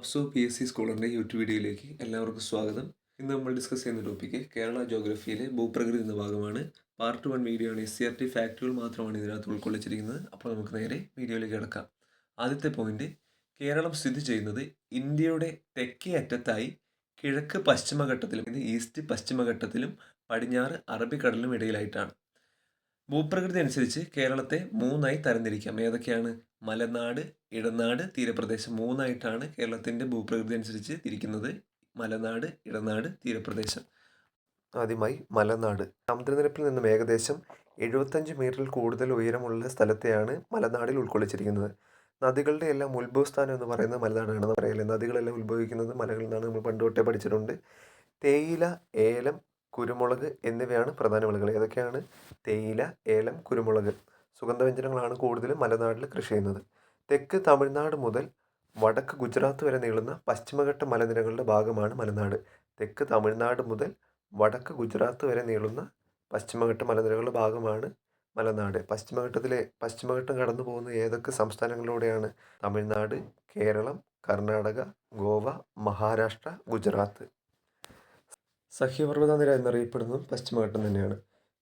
അപ്സോ P S C സ്കൂളിന്റെ YouTube വീഡിയോയിലേക്ക് എല്ലാവർക്കും സ്വാഗതം. ഇന്ന് നമ്മൾ ഡിസ്കസ് ചെയ്യുന്ന ടോപ്പിക്ക് കേരള ജോഗ്രഫിയിലെ ഭൂപ്രകൃതി എന്ന ഭാഗമാണ്. പാർട്ട് വൺ വീഡിയോ ആണ്. എസ് സി ആർ ടി ഫാക്റ്റുകൾ മാത്രമാണ് ഇതിനകത്ത് ഉൾക്കൊള്ളിച്ചിരിക്കുന്നത്. അപ്പോൾ നമുക്ക് നേരെ വീഡിയോയിലേക്ക് കിടക്കാം. ആദ്യത്തെ പോയിന്റ് കേരളം സ്ഥിതി ചെയ്യുന്നത് ഇന്ത്യയുടെ തെക്കേ അറ്റത്തായി കിഴക്ക് പശ്ചിമഘട്ടത്തിലും ഈസ്റ്റ് പശ്ചിമഘട്ടത്തിലും പടിഞ്ഞാറ് അറബിക്കടലിനും ഇടയിലായിട്ടാണ്. ഭൂപ്രകൃതി അനുസരിച്ച് കേരളത്തെ മൂന്നായി തരംതിരിക്കാം. ഏതൊക്കെയാണ്? മലനാട് ഇടനാട് തീരപ്രദേശം മൂന്നായിട്ടാണ് കേരളത്തിന്റെ ഭൂപ്രകൃതി അനുസരിച്ച് തിരിക്കുന്നത്. മലനാട് ഇടനാട് തീരപ്രദേശം. ആദ്യമായി മലനാട്. സമുദ്രനിരപ്പിൽ നിന്നും ഏകദേശം എഴുപത്തഞ്ച് മീറ്ററിൽ കൂടുതൽ ഉയരമുള്ള സ്ഥലത്തെയാണ് മലനാടിൽ ഉൾക്കൊള്ളിച്ചിരിക്കുന്നത്. നദികളുടെ എല്ലാം ഉത്ഭവസ്ഥാനം എന്ന് പറയുന്നത് മലനാടാണെന്ന് പറയല്ലേ നദികളെല്ലാം ഉത്ഭവിക്കുന്നത് മലകളിൽ നിന്നാണ്. നമ്മൾ പണ്ട് തൊട്ടേ പഠിച്ചിട്ടുണ്ട്. തേയില ഏലം കുരുമുളക് എന്നിവയാണ് പ്രധാന വിളകൾ ഏതൊക്കെയാണ്? തേയില ഏലം കുരുമുളക്. സുഗന്ധവ്യഞ്ജനങ്ങളാണ് കൂടുതലും മലനാട്ടിൽ കൃഷി ചെയ്യുന്നത്. തെക്ക് തമിഴ്നാട് മുതൽ വടക്ക് ഗുജറാത്ത് വരെ നീളുന്ന പശ്ചിമഘട്ട മലനിരകളുടെ ഭാഗമാണ് മലനാട്. തെക്ക് തമിഴ്നാട് മുതൽ വടക്ക് ഗുജറാത്ത് വരെ നീളുന്ന പശ്ചിമഘട്ട മലനിരകളുടെ ഭാഗമാണ് മലനാട്. പശ്ചിമഘട്ടത്തിലെ പശ്ചിമഘട്ടം കടന്നു പോകുന്ന ഏതൊക്കെ സംസ്ഥാനങ്ങളിലൂടെയാണ് തമിഴ്നാട് കേരളം കർണാടക ഗോവ മഹാരാഷ്ട്ര ഗുജറാത്ത്? സഹ്യപർവത നിര എന്നറിയപ്പെടുന്നതും പശ്ചിമഘട്ടം തന്നെയാണ്.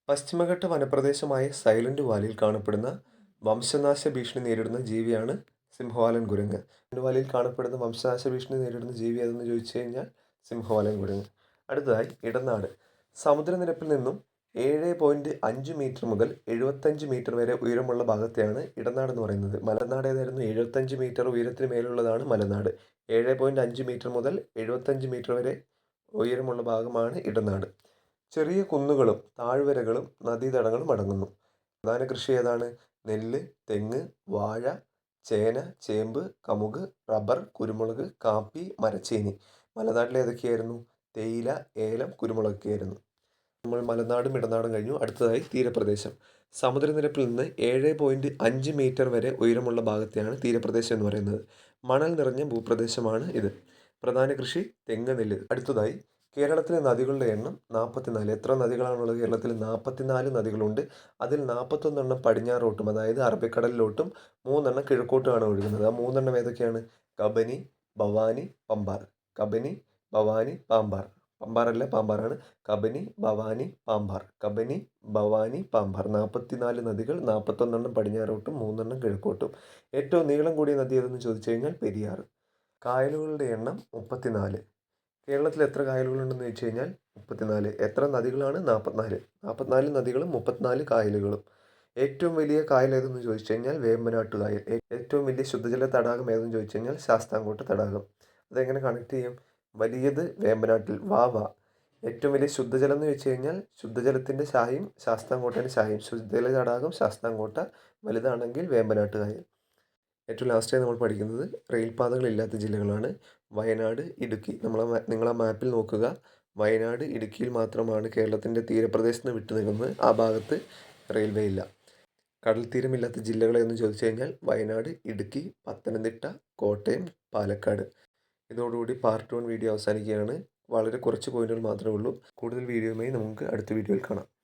പശ്ചിമഘട്ട വനപ്രദേശമായ സൈലന്റ് വാലിയിൽ കാണപ്പെടുന്ന വംശനാശ ഭീഷണി നേരിടുന്ന ജീവിയാണ് സിംഹവാലൻ കുരങ്ങ്. വാലിയിൽ കാണപ്പെടുന്ന വംശനാശ ഭീഷണി നേരിടുന്ന ജീവി ഏതെന്ന് ചോദിച്ചു കഴിഞ്ഞാൽ സിംഹവാലൻ കുരങ്ങ്. അടുത്തതായി ഇടനാട്. സമുദ്രനിരപ്പിൽ നിന്നും ഏഴ് പോയിന്റ് അഞ്ച് മീറ്റർ മുതൽ എഴുപത്തഞ്ച് മീറ്റർ വരെ ഉയരമുള്ള ഭാഗത്തെയാണ് ഇടനാട് എന്ന് പറയുന്നത്. മലനാട് ഏതായിരുന്നു? എഴുപത്തഞ്ച് മീറ്റർ ഉയരത്തിന് മേലുള്ളതാണ് മലനാട്. ഏഴ് പോയിന്റ് അഞ്ച് മീറ്റർ മുതൽ എഴുപത്തഞ്ച് മീറ്റർ വരെ ഉയരമുള്ള ഭാഗമാണ് ഇടനാട്. ചെറിയ കുന്നുകളും താഴ്വരകളും നദീതടങ്ങളും അടങ്ങുന്നു. പ്രധാന കൃഷി ഏതാണ്? നെല്ല് തെങ്ങ് വാഴ ചേന ചേമ്പ് കമുക് റബ്ബർ കുരുമുളക് കാപ്പി മരച്ചീനി. മലനാട്ടിൽ ഏതൊക്കെയായിരുന്നു? തേയില ഏലം കുരുമുളകൊക്കെയായിരുന്നു നമ്മൾ മലനാടും ഇടനാടും കഴിഞ്ഞു. അടുത്തതായി തീരപ്രദേശം. സമുദ്രനിരപ്പിൽ നിന്ന് ഏഴ് പോയിന്റ് അഞ്ച് മീറ്റർ വരെ ഉയരമുള്ള ഭാഗത്തെയാണ് തീരപ്രദേശം എന്ന് പറയുന്നത്. മണൽ നിറഞ്ഞ ഭൂപ്രദേശമാണ് ഇത്. പ്രധാന കൃഷി തെങ്ങ് നെല്ല്. അടുത്തതായി കേരളത്തിലെ നദികളുടെ എണ്ണം നാൽപ്പത്തിനാല് എത്ര നദികളാണുള്ളത്? കേരളത്തിൽ നാൽപ്പത്തിനാല് നദികളുണ്ട്. അതിൽ നാൽപ്പത്തൊന്നെണ്ണം പടിഞ്ഞാറോട്ടും അതായത് അറബിക്കടലിലോട്ടും മൂന്നെണ്ണം കിഴക്കോട്ടുമാണ് ഒഴുകുന്നത്. ആ മൂന്നെണ്ണം ഏതൊക്കെയാണ്? കബനി ഭവാനി പമ്പാർ. കബനി ഭവാനി പാമ്പാർ. പമ്പാറല്ല പാമ്പാറാണ്. കബനി ഭവാനി പാമ്പാർ. കബനി ഭവാനി പാമ്പാർ. നാൽപ്പത്തിനാല് നദികൾ നാൽപ്പത്തൊന്നെണ്ണം പടിഞ്ഞാറോട്ടും മൂന്നെണ്ണം കിഴക്കോട്ടും. ഏറ്റവും നീളം കൂടിയ നദി ഏതെന്ന് ചോദിച്ചു കഴിഞ്ഞാൽ പെരിയാർ. കായലുകളുടെ എണ്ണം മുപ്പത്തിനാല്. കേരളത്തിൽ എത്ര കായലുകളുണ്ടെന്ന് ചോദിച്ചു കഴിഞ്ഞാൽ മുപ്പത്തിനാല്. എത്ര നദികളാണ്? നാൽപ്പത്തിനാല് നാൽപ്പത്തിനാല് നദികളും മുപ്പത്തിനാല് കായലുകളും. ഏറ്റവും വലിയ കായൽ ഏതെന്ന് ചോദിച്ചു കഴിഞ്ഞാൽ വേമ്പനാട്ട് കായൽ. ഏറ്റവും വലിയ ശുദ്ധജല തടാകം ഏതെന്ന് ചോദിച്ചു കഴിഞ്ഞാൽ ശാസ്താംകോട്ട തടാകം. അതെങ്ങനെ കണക്ട് ചെയ്യും? വലിയത് വേമ്പനാട്ടിൽ വാവ. ഏറ്റവും വലിയ ശുദ്ധജലം എന്ന് വെച്ച് കഴിഞ്ഞാൽ ശുദ്ധജലത്തിന്റെ ശാഹിയും ശാസ്താംകോട്ടേന്റെ ശാഹിയും. ശുദ്ധജല തടാകം ശാസ്താംകോട്ട വലുതാണെങ്കിൽ വേമ്പനാട്ട് കായൽ. ഏറ്റവും ലാസ്റ്റായി നമ്മൾ പഠിക്കുന്നത് റെയിൽപാതകളില്ലാത്ത ജില്ലകളാണ്. വയനാട് ഇടുക്കി. നമ്മൾ നിങ്ങൾ മാപ്പിൽ നോക്കുക. വയനാട് ഇടുക്കിയിൽ മാത്രമാണ് കേരളത്തിന്റെ തീരപ്രദേശത്ത് വിട്ടു നിൽക്കുന്നത്. ആ ഭാഗത്ത് റെയിൽവേ ഇല്ല. കടൽ തീരമില്ലാത്ത ജില്ലകളെന്ന് ചോദിച്ചു കഴിഞ്ഞാൽ വയനാട് ഇടുക്കി പത്തനംതിട്ട കോട്ടയം പാലക്കാട്. ഇതോടുകൂടി പാർട്ട് വൺ വീഡിയോ അവസാനിക്കുകയാണ്. വളരെ കുറച്ച് പോയിന്റുകൾ മാത്രമേ ഉള്ളൂ. കൂടുതൽ വീഡിയോയുമായി നമുക്ക് അടുത്ത വീഡിയോയിൽ കാണാം.